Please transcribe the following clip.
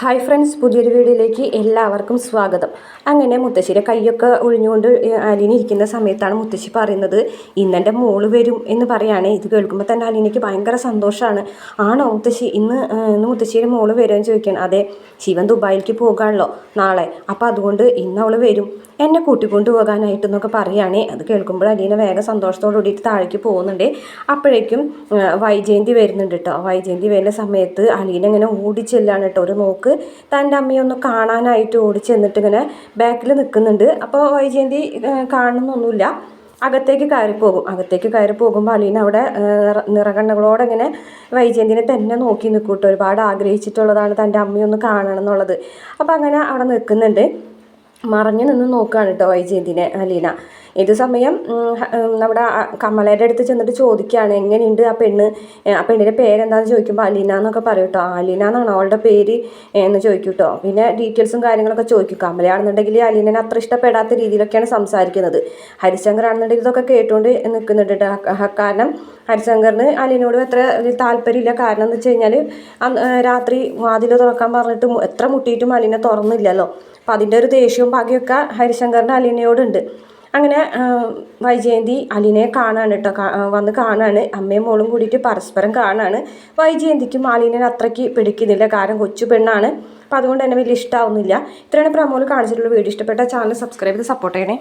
Hi friends പുതിയൊരു വീഡിയോയിലേക്ക് എല്ലാവർക്കും സ്വാഗതം. അങ്ങനെ മുത്തശ്ശിയുടെ കൈയൊക്കെ ഒഴിഞ്ഞുകൊണ്ട് അലീന ഇരിക്കുന്ന സമയത്താണ് മുത്തശ്ശി പറയുന്നത് ഇന്നെന്റെ മോൾ വരും എന്ന് പറയുകയാണെ ഇത് കേൾക്കുമ്പോൾ തന്നെ അലീനയ്ക്ക് ഭയങ്കര സന്തോഷമാണ് ആണോ മുത്തശ്ശി? ഇന്ന് ഇന്ന് മുത്തശ്ശിയുടെ മോൾ വരുമെന്ന് ചോദിക്കുകയാണ് അതെ ശിവൻ ദുബായിലേക്ക് പോകാണല്ലോ നാളെ. അപ്പോൾ അതുകൊണ്ട് ഇന്ന് അവൾ വരും. എന്നെ കൂട്ടിക്കൊണ്ട് പോകാനായിട്ട് എന്നൊക്കെ പറയുകയാണെ അത് കേൾക്കുമ്പോൾ അലീന വേഗം സന്തോഷത്തോടു കൂടിയിട്ട് താഴേക്ക് പോകുന്നുണ്ട്. അപ്പോഴേക്കും വൈജയന്തി വരുന്നുണ്ട് കേട്ടോ വൈജയന്തി വരുന്ന സമയത്ത് അലീന ഇങ്ങനെ ഓടിച്ചെല്ലാണ് കേട്ടോ ഒരു നോക്ക് തന്റെ അമ്മയെ ഒന്ന് കാണാനായിട്ട് ഓടിച്ചെന്നിട്ട് ഇങ്ങനെ ബാക്കിൽ നിൽക്കുന്നുണ്ട് അപ്പോൾ വൈജയന്തി കാണുന്നൊന്നുമില്ല. അകത്തേക്ക് കയറി പോകും. അകത്തേക്ക് കയറി പോകുമ്പോൾ അലീന അവിടെ നിറകണ്ണുകളോടെ ഇങ്ങനെ വൈജയന്തിനെ തന്നെ നോക്കി നിൽക്കും കേട്ടോ ഒരുപാട് ആഗ്രഹിച്ചിട്ടുള്ളതാണ് തന്റെ അമ്മയൊന്ന് കാണണം എന്നുള്ളത്. അപ്പോൾ അങ്ങനെ അവിടെ നിൽക്കുന്നുണ്ട് മറഞ്ഞു നിന്ന് നോക്കുകയാണ് കേട്ടോ വൈജയന്തിനെ അലീന. ഇത് സമയം നമ്മുടെ കമലയുടെ അടുത്ത് ചെന്നിട്ട് ചോദിക്കുകയാണ് എങ്ങനെയുണ്ട് ആ പെണ്ണ്? ആ പെണ്ണിന്റെ പേരെന്താണെന്ന് ചോദിക്കുമ്പോൾ അലീന എന്നൊക്കെ പറയും കേട്ടോ അലീന എന്നാണ് അവളുടെ പേര് എന്ന് ചോദിക്കും കേട്ടോ പിന്നെ ഡീറ്റെയിൽസും കാര്യങ്ങളൊക്കെ ചോദിക്കും. കമലയാണെന്നുണ്ടെങ്കിൽ അലീനനെ അത്ര ഇഷ്ടപ്പെടാത്ത രീതിയിലൊക്കെയാണ് സംസാരിക്കുന്നത്. ഹരിശങ്കർ ആണെന്നുണ്ടെങ്കിൽ ഇതൊക്കെ കേട്ടുകൊണ്ട് നിൽക്കുന്നുണ്ട് കേട്ടോ കാരണം ഹരിശങ്കറിന് അലീനോട് അത്ര താല്പര്യമില്ല. കാരണം എന്ന് വെച്ച് കഴിഞ്ഞാൽ രാത്രി വാതിൽ തുറക്കാൻ പറഞ്ഞിട്ട് എത്ര മുട്ടിയിട്ടും അലീന തുറന്നില്ലല്ലോ. അപ്പം അതിന്റെ ഒരു ദേഷ്യവും ഭാഗ്യമൊക്കെ ഹരിശങ്കറിന്റെ അലീനയോടുണ്ട്. അങ്ങനെ വൈജയന്തി അലിനെ കാണാണ് കേട്ടോ. വന്ന് കാണാണ്. അമ്മയും മോളും കൂടിയിട്ട് പരസ്പരം കാണാണ്. വൈജയന്തിക്കും അലിനെ അത്രയ്ക്ക് പിടിക്കുന്നില്ല. കാരണം കൊച്ചു പെണ്ണാണ്. അപ്പോൾ അതുകൊണ്ട് തന്നെ വലിയ ഇഷ്ടമാവുന്നില്ല ഇത്രയാണ് പ്രമോൾ കാണിച്ചിട്ടുള്ള വീഡിയോ. ഇഷ്ടപ്പെട്ട ചാനൽ സബ്സ്ക്രൈബ് ചെയ്ത് സപ്പോർട്ട് ചെയ്യണേ.